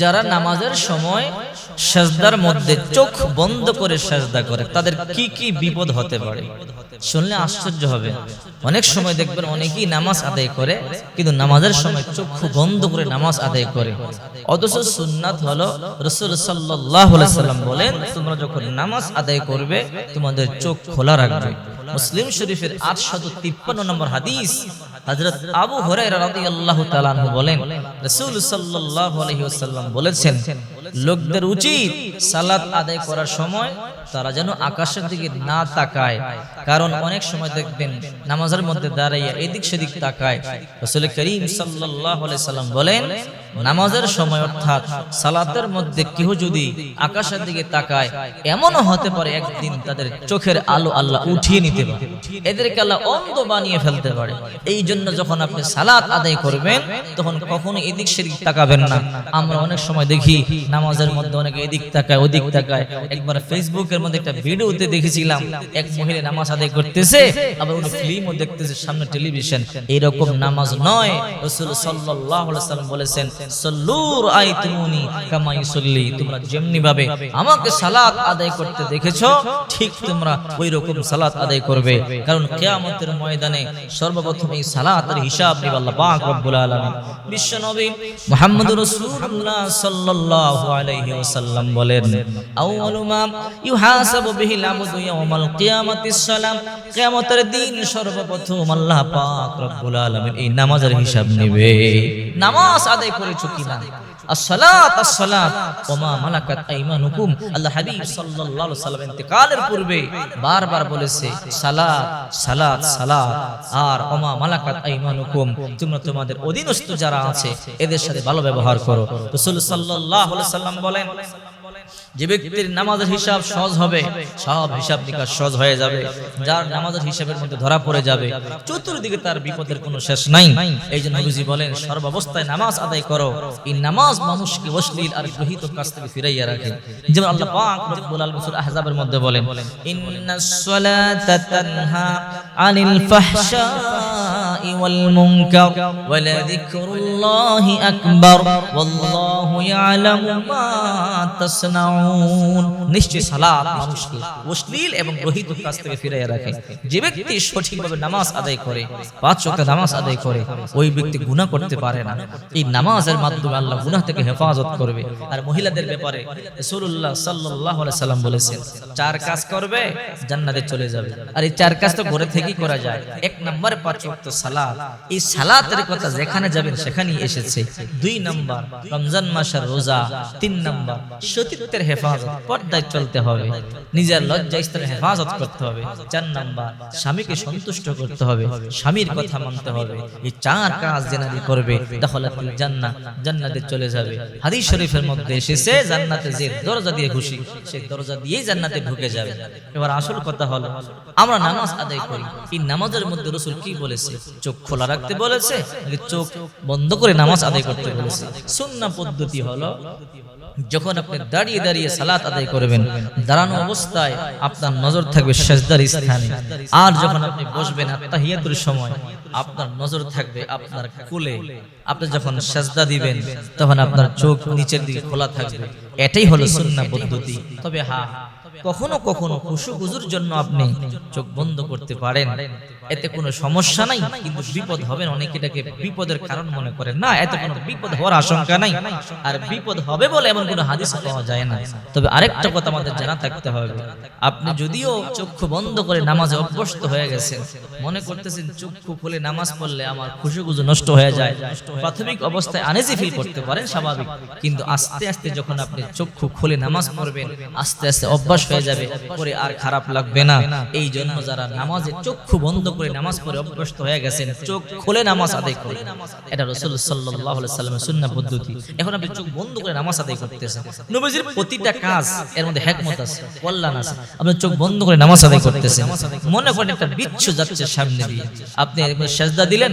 যারা নামাজের সময় সাজদার মধ্যে চোখ বন্ধ করে সাজদা করে, তাদের কি কি বিপদ হতে পারে? শুনলে আশ্চর্য হবে। অনেক সময় দেখবেন অনেকেই নামাজ আদায় করে, কিন্তু নামাজের সময় চক্ষু বন্ধ করে নামাজ আদায় করে। অথচ সুন্নাত হলো রসুল সাল্লাম বলেন, তোমরা যখন নামাজ আদায় করবে, তোমাদের চোখ খোলা রাখবে। মুসলিম শরীফের আটশত তিপ্পান্ন নম্বর হাদিস হযরত আবু হুরায়রা রাদিয়াল্লাহু তাআলা বলেন, রাসূল সাল্লাল্লাহু আলাইহি ওয়াসাল্লাম বলেছেন, লোকদের উচিত সালাত আদায় করার সময় তারা যেন আকাশের দিকে না তাকায়। কারণ অনেক সময় দেখবেন নামাজের মধ্যে দাঁড়াইয়া এদিক সেদিক তাকায়। রাসূল করিম সাল্লাল্লাহু আলাইহি সাল্লাম বলেন নামাজের সময় অর্থাৎ সালাতের মধ্যে কেউ যদি আকাশের দিকে তাকায়, এমনও হতে পারে একদিন তাদের চোখের আলো আল্লাহ উঠিয়ে নিতে পারে। এদেরকে আল্লাহ অন্ধ বানিয়ে ফেলতে পারে। এই জন্য যখন আপনি সালাত আদায় করবেন, তখন কখনো এদিক সেদিক তাকাবেন না। আমরা অনেক সময় দেখি নামাজের মধ্যে অনেকে এদিক তাকায়, ওদিক তাকায়। একবার ফেসবুকের মধ্যে একটা ভিডিওতে দেখেছিলাম, এক মহিলা নামাজ আদায় করতেছে, আবার উনি ফিল্মও দেখতেছে সামনে টেলিভিশন। এরকম নামাজ নয়, রসুল আলাইহি সাল্লাম বলেছেন সল্লুর আইতুমুনি কামা ইউসাল্লি, তোমরা যেমনি ভাবে আমাকে সালাত আদায় করতে দেখেছ, ঠিক তোমরা ওই রকম সালাত আদায় করবে। কারণ ময়দানে সর্বপ্রথম এই সালাতের হিসাব নিবে আল্লাহ পাক রব্বুল আলামিন। বিশ্ব নবী মুহাম্মদুর রাসূলুল্লাহ সাল্লাল্লাহু আলাইহি ওয়াসাল্লাম বলেন, আউয়ালু মা ইউহাসাবু ইয়াউমাল সালাম। কিয়ামতের দিন সর্বপ্রথম আল্লাহ পাক রব্বুল আলামিন এই নামাজের হিসাব নেবে। নামাজ আদায় করেছ কিনা? আসসালাত ওমা মালাকাত আইমানুকুম। আল্লাহ হাবিব সাল্লাল্লাহু আলাইহি পূর্বে বারবার বলেছে, সালাত সালাত সালাত। আর ওমা মালাকাত আইমানুকুম। তোমরা তোমাদের অধীনস্থ যারা আছে, এদের সাথে ভালো ব্যবহার করো। রাসূল সাল্লাল্লাহু আলাইহি সাল্লাম বলেন যে ব্যক্তির নামাজের হিসাব সহজ হবে, সব হিসাব নিকাশ সহজ হয়ে যাবে। যার নামাজের হিসাবের মধ্যে ধরা পড়ে যাবে, চতুর্দিকে তার বিপদের কোনো শেষ নাই। এই জন্য নবীজি বলেন, সর্বাবস্থায় নামাজ আদায় করো। এই নামাজ মানুষকে অশ্লীল আর গ্রহিত কাজ থেকে ফিরাইয়া রাখে। যেমন আল্লাহ পাক রব্বুল আলামিন সূরা আহজাবের মধ্যে বলেন, ইন্নাস সালাতা তানহা আনিল ফাহশাই মুনকার ওয়ালা যিকরুল্লাহি আকবার ওয়াল্লাহু ইয়ালামু মা তাসনাউন নিশ্চয় সালাত মানুষকে অশ্লীল এবং গ্রহিত কাজ থেকে ফিরাইয়া রাখে। যে ব্যক্তি সঠিকভাবে নামাজ আদায় করে, পাঁচ ওয়াক্ত নামাজ আদায় করে, ওই ব্যক্তি গুনাহ করতে পারে না। এই নামাজের মাধ্যমে আল্লাহ গুনাহ থেকে হেফাজত করবে। আর মহিলাদের ব্যাপারে রাসূলুল্লাহ সাল্লাল্লাহু সাল্লাম বলেছেন, চার কাজ করবে, জান্নাতে চলে যাবে। আর এই চার কাজ তো ঘরে থেকেই করা যায়। এক নম্বরে পাঁচ ওয়াক্ত সালাত এই সালাতের কথা যেখানে যাবেন, সেখানেই এসেছে। দুই নম্বর, রমজান মাসের রোজা। তিন নম্বর হেফাজত, পর্দায় চলতে হবে। নিজের লজ্জা হেফাজত করতে হবে। চার নাম্বার, স্বামীকে সন্তুষ্ট করতে হবে। স্বামীর কথা মানতে হবে। এই চার কাজ জেনারি করবে তাহলে জান্নাত জান্নাতে চলে যাবে। হাদিস শরীফের মধ্যে এসেছে, জান্নাতে যে দরজা দিয়ে খুশি সেই দরজা দিয়েই জান্নাতে ঢুকে যাবে। এবার আসল কথা হলো, আমরা নামাজ আদায় করি। এই নামাজের মধ্যে রসুল কি বলেছে? চোখ খোলা রাখতে বলেছে নাকি চোখ বন্ধ করে নামাজ আদায় করতে বলেছে। সুন্নাহ পদ্ধতি হলো, যখন আপনি দাঁড়িয়ে দাঁড়িয়ে সালাত আদায় করবেন, দাঁড়ানো অবস্থায় আপনার নজর থাকবে সেজদার স্থানে। আর যখন আপনি বসবেন আত্মাহিয়াতুর সময়, আপনার নজর থাকবে আপনার কোলে। আপনি যখন সেজদা দিবেন, তখন আপনার চোখ নিচের দিকে খোলা থাকবে। এটাই হলো সুন্নাহ পদ্ধতি। তবে হ্যাঁ কখনো কখনো খুশু গুজুর জন্য আপনি চোখ বন্ধ করতে পারেন। এতে কোনো সমস্যা নাই, কিন্তু বিপদ হবে। অনেকে এটাকে বিপদের কারণ মনে করেন। না, এতে কোনো বিপদ হওয়ার আশঙ্কা নাই। আর বিপদ হবে বলে এমন কোনো হাদিস পাওয়া যায় না। তবে আরেকটা কথা আমাদের জানা থাকতে হবে। আপনি যদিও চক্ষু বন্ধ করে নামাজে অভ্যস্ত হয়ে গেছেন, মনে করতেছেন চক্ষু খুলে নামাজ পড়লে আমার খুশি গুজু নষ্ট হয়ে যায়। প্রাথমিক অবস্থায় আনেজি ফিল করতে পারেন, স্বাভাবিক। কিন্তু আস্তে আস্তে যখন আপনি চক্ষু খুলে নামাজ পড়বেন, আস্তে আস্তে অভ্যাস হয়ে যাবে। পরে আর খারাপ লাগবে না। এই জন্য যারা নামাজে চক্ষু বন্ধ করে নামাজ পড়ে অভ্যস্ত হয়ে গেছেন, চোখ খুলে নামাজ আদায় করে এটা রসুল সাল্লাহ সাল্লামের সুন্নাহ পদ্ধতি। এখন আপনি চোখ বন্ধ করে নামাজ আদায় করতেছেন। নবীজির প্রতিটা কাজ এর মধ্যে হ্যাকমত আছে, কল্যাণ আছে। আপনি চোখ বন্ধ করে নামাজ আদায় করতেছেন। মনে করেন একটা বিচ্ছু যাচ্ছে সামনে দিয়ে। আপনি সেজদা দিলেন,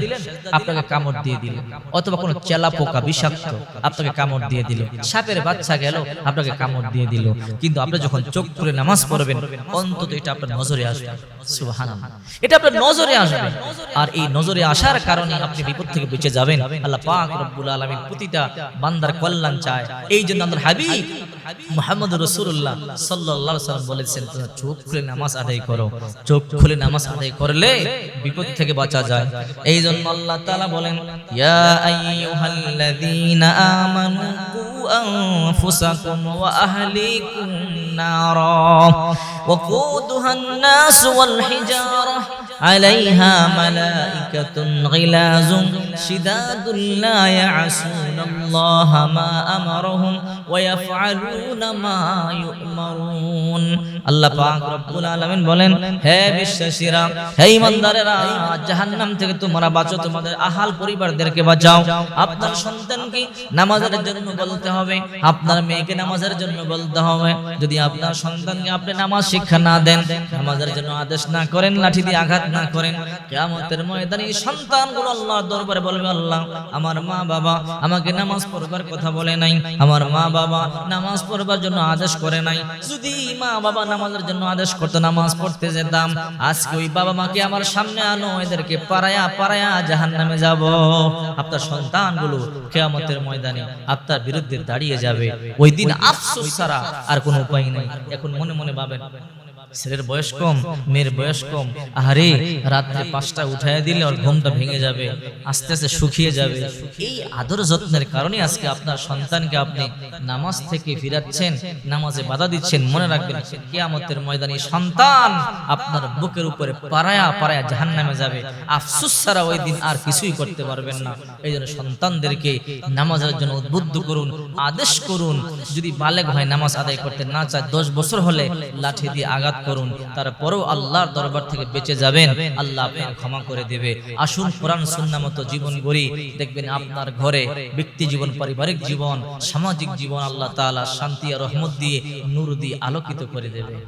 আপনাকে কামড় দিয়ে দিল। অথবা কোনো চেলা পোকা, বিষাক্ত, আপনাকে কামড় দিয়ে দিল। সাপের বাচ্চা গেল, আপনাকে কামড় দিয়ে দিল। কিন্তু আপনি যখন চোখ করে নামাজ পড়বেন, অন্তত এটা আপনার নজরে আসবে। সুবহানাল্লাহ। এটা আপনার নজরে আসবে আর এই নজরে আসার কারণে আপনি বিপদ থেকে বেঁচে যাবেন আল্লাহ পাক রব্বুল আলামিন প্রতিটা বান্দার কল্যাণ চায় এই জন্য আমাদের হাবিব মুহাম্মদ রাসূলুল্লাহ সাল্লাল্লাহু আলাইহি সাল্লাম বলেছেন তোমরা চোখ খুলে নামাজ আদায় করো চোখ খুলে নামাজ আদায় করলে বিপদ থেকে বাঁচা যায় এই জন্য আল্লাহ তাআলা বলেন ইয়া আইয়ুহাল্লাযীনা আমানু কু আনফুসাকুম ওয়া আহলিকুম নারা وقودها الناس والحجارة عليها ملائكة غلاظ شداد لا يعصون الله ما أمرهم ويفعلون ما يؤمرون আল্লাহ পাক রব্বুল আলামিন বলেন হে বিশ্বাসীরা হে ইমানদারেরা জাহান্নাম থেকে তোমরা বাঁচো তোমাদের আহাল পরিবারদেরকে বাঁচাও আপনার সন্তানকে নামাজের জন্য বলতে হবে আপনার মেয়েকে নামাজের জন্য বলতে হবে যদি আপনার সন্তানকে আপনি নামাজ শিক্ষা না দেন নামাজের জন্য আদেশ না করেন লাঠি দিয়ে আঘাত না করেন, কিয়ামতের ময়দানে সন্তানগুলো আল্লাহর দরবারে বলবে, আল্লাহ, আমার মা বাবা আমাকে নামাজ পড়বার কথা বলে নাই, আমার মা বাবা নামাজ পড়বার জন্য আদেশ করে নাই। যদি মা বাবা নামাজের জন্য আদেশ করতো, নামাজ পড়তে যেতাম, আজকে ওই বাবা মাকে আমার সামনে আনো, এদেরকে পারায়া পারায়া জাহান্নামে যাব। আপনার সন্তানগুলো কিয়ামতের ময়দানে আপনার বিরুদ্ধে দাঁড়িয়ে যাবে। ওই দিন আফসোস ছাড়া আর কোনো উপায় নেই। এখন মনে মনে ভাবেন ছেলের বয়স কম, মেয়ের বয়স কম। আরে রাত্রে পাঁচটা উঠায় দিলে ওর ঘুমটা ভেঙে যাবে, আস্তে আস্তে শুকিয়ে যাবে। এই আদর যত্নের কারণে আজকে আপনার সন্তানকে আপনি নামাজ থেকে ফিরাচ্ছেন, নামাজে বাধা দিচ্ছেন। মনে রাখবেন, কিয়ামতের ময়দানে সন্তান আপনার বুকের উপরে পারায়া পারায়া জাহান নামে যাবে। আফসুস ছাড়া ওই দিন আর কিছুই করতে পারবেন না। এই জন্য সন্তানদেরকে নামাজের জন্য উদ্বুদ্ধ করুন, আদেশ করুন। যদি বালেগ হয়, নামাজ আদায় করতে না চায়, দশ বছর হলে লাঠি দিয়ে আঘাত করুন, তারপরেও আল্লাহর দরবার থেকে বেঁচে যাবেন। আল্লাহ আপনার ক্ষমা করে দেবে। আসুন, কোরআন সুন্না মতো জীবন গড়ি, দেখবেন আপনার ঘরে ব্যক্তি জীবন, পারিবারিক জীবন, সামাজিক জীবন আল্লাহ তালা শান্তি আর রহমত দিয়ে, নূর দিয়ে আলোকিত করে দেবে।